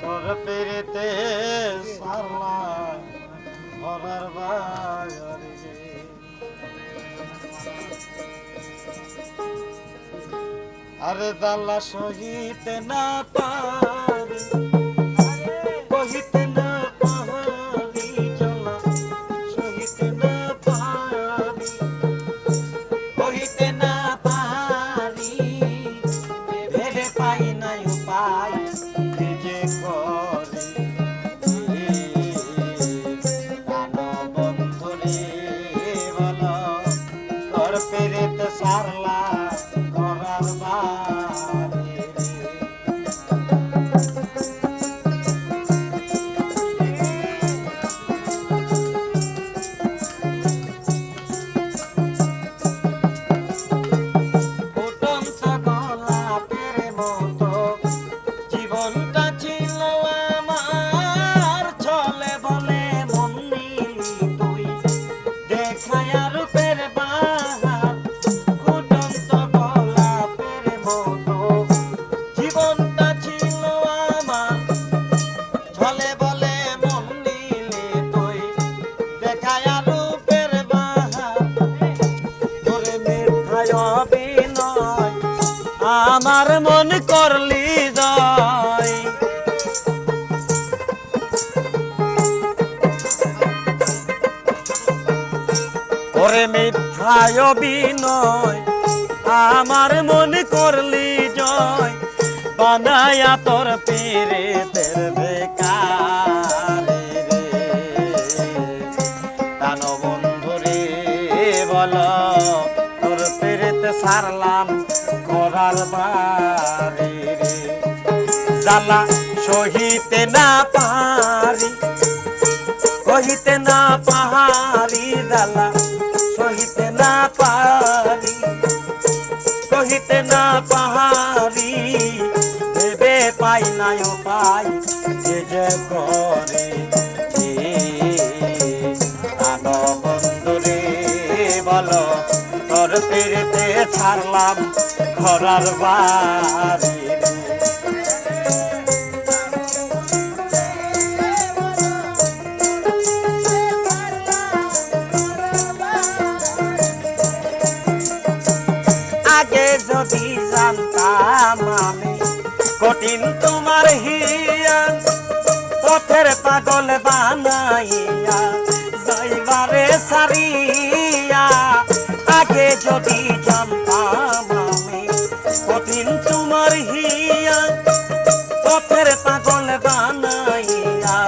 তোর পেরেতে সারলা আরে দাল্লা সহিতে না পারি আমার মন করলি জয় ওরে মিথ্যায় অভিনয়, আমার মন করলি জয়, বানায়া তোর পীরে তের বেকার জ্বালা সহিতে না পারি কহিতে না পাহাড়ি জ্বালা সহিতে না পারি কহিতে না পাহাড়ি, ভেবে পাই নাই পাই যে যে করে ছাড়লাম ঘরার বাড়ি। পথের পাগল বানাইয়া যাইবারে সারিয়া আগে যদি জানতাম আমি কঠিন তোমার হিয়া। পথের পাগল বানাইয়া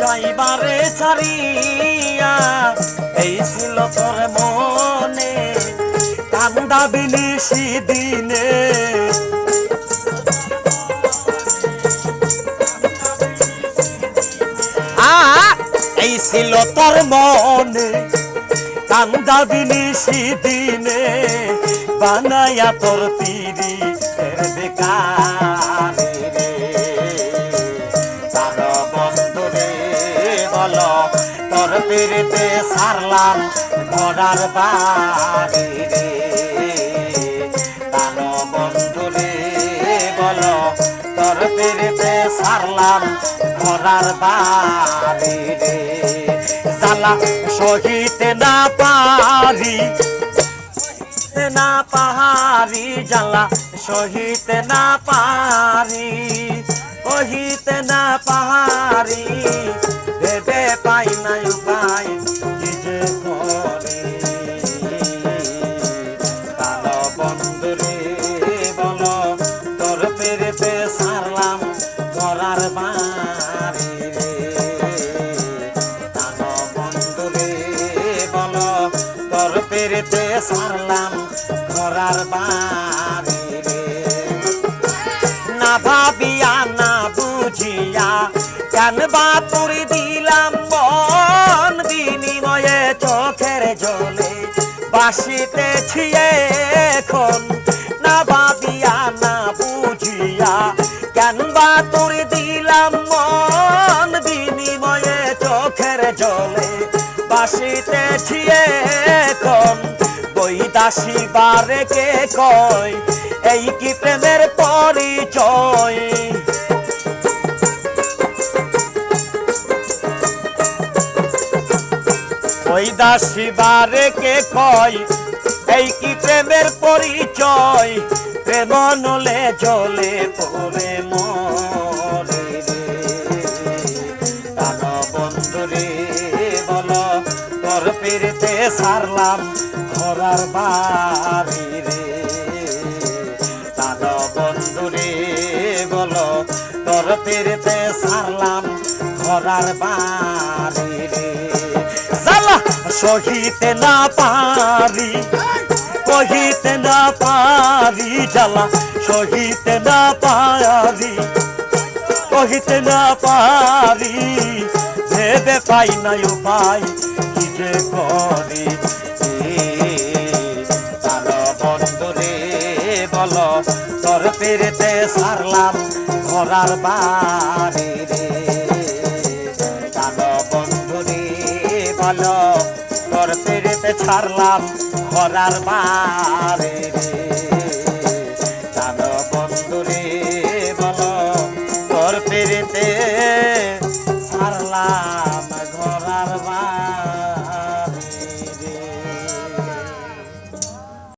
যাইবারে সারিয়া, এই ছিল তোর মনে কান্দা বিনিশি দিনে ছিল তোর মনে। কান্দা বিনিশি দিনে বানায়া তোর তিরি বেকার। তার বন্ধুরে বল, তোর পেরেতে সারলাম ঘোড়ার বাড়ি রে সারলাম ধরার বাড়ি রে। জ্বালা সহিতে না পারি না পাহারি জ্বালা সহিতে না পারি কহিতে না পাহাড়ি সারলাম ঘরার বাড়ি না ভাবিয়া, না বুঝিয়া, কেন বা তুরি দিলাম মন বিনিময়ে চোখের জলে। বাসিতেছি এখন না ভাবিয়া, না বুঝিয়া, কেন বাতুরি দিলাম মন বিনিময়ে চোখের জলে। বাসিতেছি এখন ওই দাসি বারে কে কয়? এই কি প্রেমের পরিচয়? ওই দাসি বারে কে কয়? এই কি প্রেমের পরিচয়? প্রেম নলে জলে পরে মরে বন্ধুরে বল, তোর পেরেতে সারলাম। ঘোরার বাড়ি রে। টানো বন্ধু রে বলো, তোর পেরেতে সারলাম ঘরার বাড়ি রে। জ্বালা, সহিতে না পারি, কহিতে না পারি, জ্বালা, সহিতে না পারি, কহিতে না পারি, ভেবে পাই না উপায় কি যে করি। পেরেতে সারলাম ঘরার বাড়ি রে। বন্ধু বন্ধুরে বলো তোর পেরেতে ছাড়লাম ঘরার বাড়ি রে।